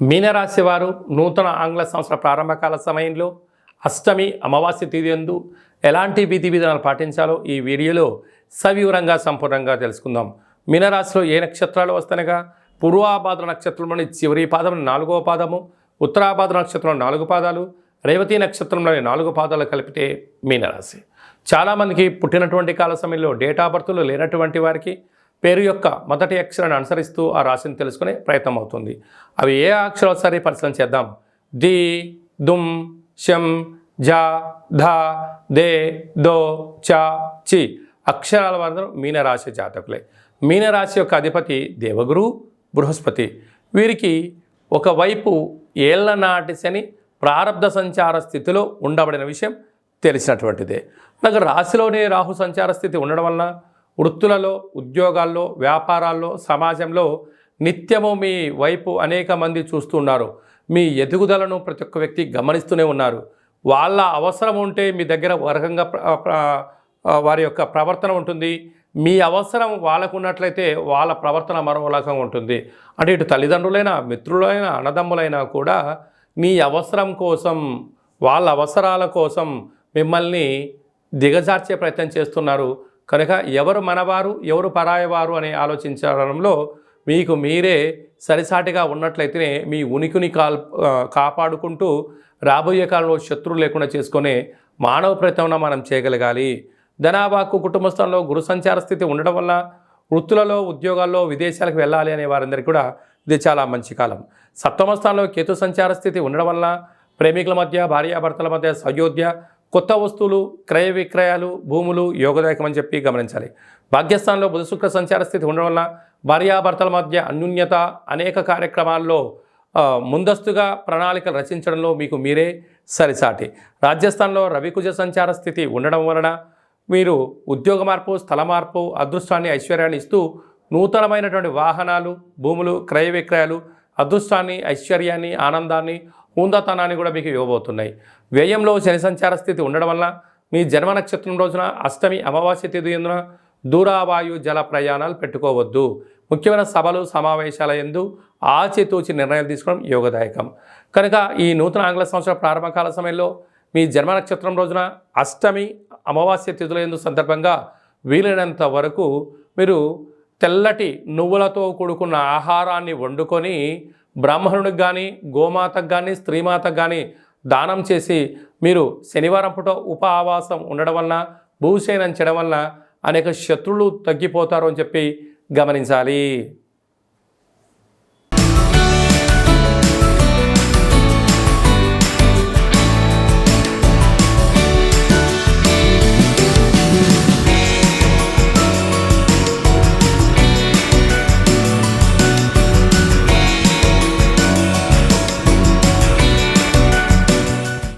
మీనరాశి వారు నూతన ఆంగ్ల సంవత్సర ప్రారంభకాల సమయంలో అష్టమి అమావాస్య తిథి యందు ఎలాంటి విధి విధానాలు పాటించాలో ఈ వీడియోలో సవివరంగా సంపూర్ణంగా తెలుసుకుందాం. మీనరాశిలో ఏ నక్షత్రాలు వస్తనగా పూర్వాభాద్ర నక్షత్రంలోని చివరి పాదం నాలుగవ పాదము ఉత్తరాభాద్ర నక్షత్రంలో నాలుగు పాదాలు రేవతి నక్షత్రంలోని నాలుగు పాదాలు కలిపితే మీనరాశి. చాలామందికి పుట్టినటువంటి కాల సమయంలో డేట్ ఆఫ్ బర్త్లు లేనటువంటి వారికి పేరు యొక్క మొదటి అక్షరాన్ని అనుసరిస్తూ ఆ రాశిని తెలుసుకునే ప్రయత్నం అవుతుంది. అవి ఏ అక్షరాలు సరే పరిశీలన చేద్దాం. ది దుమ్ శం జా ధ దే దో చ చి. అక్షరాల వారు మీనరాశి జాతకులే. మీనరాశి యొక్క అధిపతి దేవగురు బృహస్పతి. వీరికి ఒకవైపు ఏళ్ళ నాటి శని ప్రారంధ సంచార స్థితిలో ఉండబడిన విషయం తెలిసినటువంటిదే. నాకు రాశిలోనే రాహు సంచార స్థితి ఉండడం వలన వృత్తులలో ఉద్యోగాల్లో వ్యాపారాల్లో సమాజంలో నిత్యము మీ వైపు అనేక మంది చూస్తున్నారు మీ ఎదుగుదలను ప్రతి ఒక్క వ్యక్తి గమనిస్తూనే ఉన్నారు. వాళ్ళ అవసరం ఉంటే మీ దగ్గర వర్గంగా వారి యొక్క ప్రవర్తన ఉంటుంది. మీ అవసరం వాళ్ళకు ఉన్నట్లయితే వాళ్ళ ప్రవర్తన మరోలాగా ఉంటుంది. అంటే ఇటు తల్లిదండ్రులైనా మిత్రులైనా అన్నదమ్ములైనా కూడా మీ అవసరం కోసం వాళ్ళ అవసరాల కోసం మిమ్మల్ని దిగజార్చే ప్రయత్నం చేస్తున్నారు. కనుక ఎవరు మనవారు ఎవరు పరాయవారు అని ఆలోచించడంలో మీకు మీరే సరిసాటిగా ఉన్నట్లయితేనే మీ ఉనికిని కాల్ కాపాడుకుంటూ రాబోయే కాలంలో శత్రువు లేకుండా చేసుకునే మానవ ప్రయత్నం మనం చేయగలగాలి. ధనాబాకు కుటుంబ స్థలంలో గురు సంచార స్థితి ఉండడం వల్ల వృత్తులలో ఉద్యోగాల్లో విదేశాలకు వెళ్ళాలి అనే వారందరికీ కూడా ఇది చాలా మంచి కాలం. సప్తమ స్థానంలో కేతు సంచార స్థితి ఉండడం వల్ల ప్రేమికుల మధ్య భార్యాభర్తల మధ్య సయోధ్య కొత్త వస్తువులు క్రయ విక్రయాలు భూములు యోగదాయకమని చెప్పి గమనించాలి. భాగ్యస్థానంలో బుధ శుక్ర సంచార స్థితి ఉండడం వల్ల భార్యాభర్తల మధ్య అన్యూన్యత అనేక కార్యక్రమాల్లో ముందస్తుగా ప్రణాళికలు రచించడంలో మీకు మీరే సరిసాటి. రాజస్థాన్లో రవికుజ సంచార స్థితి ఉండడం వలన మీరు ఉద్యోగ మార్పు స్థల మార్పు అదృష్టాన్ని ఐశ్వర్యాన్ని ఇస్తూ నూతనమైనటువంటి వాహనాలు భూములు క్రయ విక్రయాలు అదృష్టాన్ని ఐశ్వర్యాన్ని ఆనందాన్ని హుందతనాన్ని కూడా మీకు ఇవ్వబోతున్నాయి. వ్యయంలో శని సంచార స్థితి ఉండడం వల్ల మీ జన్మ నక్షత్రం రోజున అష్టమి అమావాస్య తిథి ఎందున దూరావాయు జల ప్రయాణాలు పెట్టుకోవద్దు. ముఖ్యమైన సభలు సమావేశాల ఎందు ఆచితూచి నిర్ణయాలు తీసుకోవడం యోగదాయకం. కనుక ఈ నూతన ఆంగ్ల సంవత్సర ప్రారంభకాల సమయంలో మీ జన్మ నక్షత్రం రోజున అష్టమి అమావాస్య తిథుల ఎందు సందర్భంగా వీలైనంత వరకు మీరు తెల్లటి నువ్వులతో కూడుకున్న ఆహారాన్ని వండుకొని బ్రాహ్మణుడికి కానీ గోమాతకు కానీ స్త్రీమాతకు కానీ దానం చేసి మీరు శనివారం పూట ఉపవాసం ఉండడం వలన భూసేనం చేయడం వలన అనేక శత్రులు తగ్గిపోతారు అని చెప్పి గమనించాలి.